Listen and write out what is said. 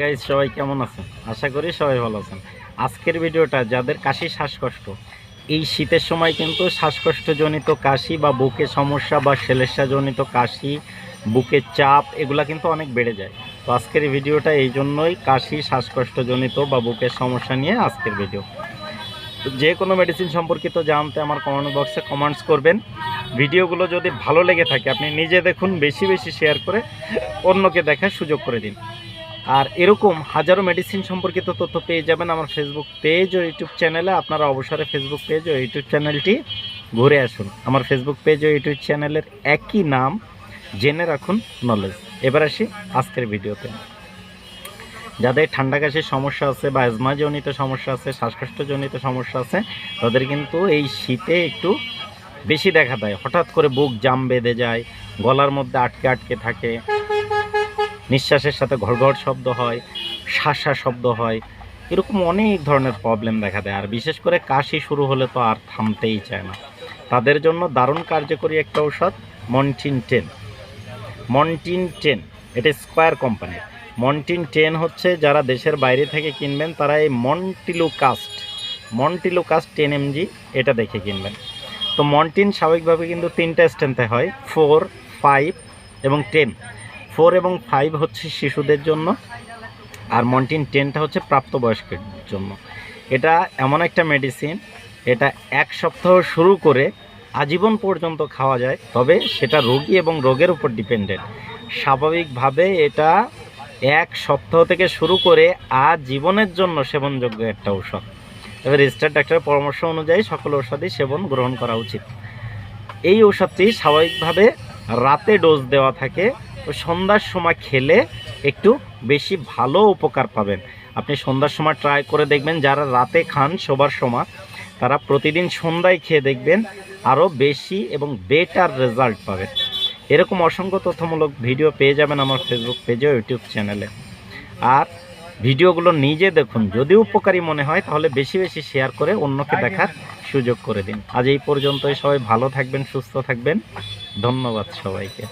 Guys সবাই কেমন আছেন? আশা করি সবাই ভালো আছেন। আজকের ভিডিওটা যাদের কাশি শ্বাসকষ্ট, এই শীতের সময় কিন্তু শ্বাসকষ্টজনিত কাশি বা বুকে সমস্যা বা জনিত কাশি বুকের চাপ, এগুলা কিন্তু অনেক বেড়ে যায়। তো আজকের ভিডিওটা এই জন্যই কাশি শ্বাসকষ্টজনিত বা বুকের সমস্যা নিয়ে আজকের ভিডিও। যে কোনো মেডিসিন সম্পর্কিত জানতে আমার কমেন্ট বক্সে কমেন্টস করবেন। ভিডিওগুলো যদি ভালো লেগে থাকে, আপনি নিজে দেখুন, বেশি বেশি শেয়ার করে অন্যকে দেখার সুযোগ করে দিন। আর এরকম হাজারো মেডিসিন সম্পর্কিত তথ্য পেয়ে যাবেন আমার ফেসবুক পেজ ও ইউটিউব চ্যানেলে আপনারা অবসরে ফেসবুক পেজ ও ইউটিউব চ্যানেলটি ঘুরে আসুন। আমার ফেসবুক পেজ ও ইউটিউব চ্যানেলের একই নাম। জেনে রাখুন নলেজ এবার আসি আজকের ভিডিওতে। যাদের ঠান্ডা কাশির সমস্যা আছে বা অ্যাজমাজনিত সমস্যা আছে, শ্বাসকষ্টজনিত সমস্যা আছে, তাদের কিন্তু এই শীতে একটু বেশি দেখা দেয়। হঠাৎ করে বুক জাম বেঁধে যায়, গলার মধ্যে আটকে আটকে থাকে। নিঃশ্বাসের সাথে ঘড়ঘড় শব্দ হয়, শাসা শব্দ হয়, এরকম অনেক ধরনের প্রবলেম দেখা দেয়। আর বিশেষ করে কাশি শুরু হলে তো আর থামতেই চায় না। তাদের জন্য দারুণ কার্যকরী একটা ঔষধ, মন্টিন টেন। মন্টিন টেন, এটা স্কোয়ার কোম্পানি। মন্টিন টেন হচ্ছে যারা দেশের বাইরে থেকে কিনবেন, তারা এই montelukast montelukast ten mg এটা দেখে কিনবেন। তো মন্টিন স্বাভাবিকভাবে কিন্তু তিনটা স্ট্রেন্থে হয় ফোর ফাইভ এবং টেন ফোর এবং ফাইভ হচ্ছে শিশুদের জন্য আর মন্টিন টেনটা হচ্ছে প্রাপ্তবয়স্কের জন্য। এটা এমন একটা মেডিসিন এটা এক সপ্তাহ শুরু করে আজীবন পর্যন্ত খাওয়া যায়, তবে সেটা রোগী এবং রোগের উপর ডিপেন্ডেন্ট স্বাভাবিকভাবে এটা এক সপ্তাহ থেকে শুরু করে আজীবনের জন্য সেবনযোগ্য একটা ঔষধ। এবার রেজিস্টার ডাক্তারের পরামর্শ অনুযায়ী সকল ঔষধই সেবন গ্রহণ করা উচিত। এই ঔষধটি স্বাভাবিকভাবে রাতে ডোজ দেওয়া থাকে তো সন্ধ্যার সময় খেলে একটু বেশি ভালো উপকার পাবেন। আপনি সন্ধ্যার সময় ট্রাই করে দেখবেন যারা রাতে খান শোবার সময় তারা প্রতিদিন সন্ধ্যায় খেয়ে দেখবেন আরও বেশি এবং বেটার রেজাল্ট পাবেন। এরকম অসংখ্য তথ্যমূলক ভিডিও পেয়ে যাবেন আমার ফেসবুক পেজে ইউটিউব চ্যানেলে আর ভিডিওগুলো নিজে দেখুন যদি উপকারী মনে হয় তাহলে বেশি বেশি শেয়ার করে অন্যকে দেখার সুযোগ করে দিন। আজ এই পর্যন্তই সবাই ভালো থাকবেন সুস্থ থাকবেন। ধন্যবাদ সবাইকে।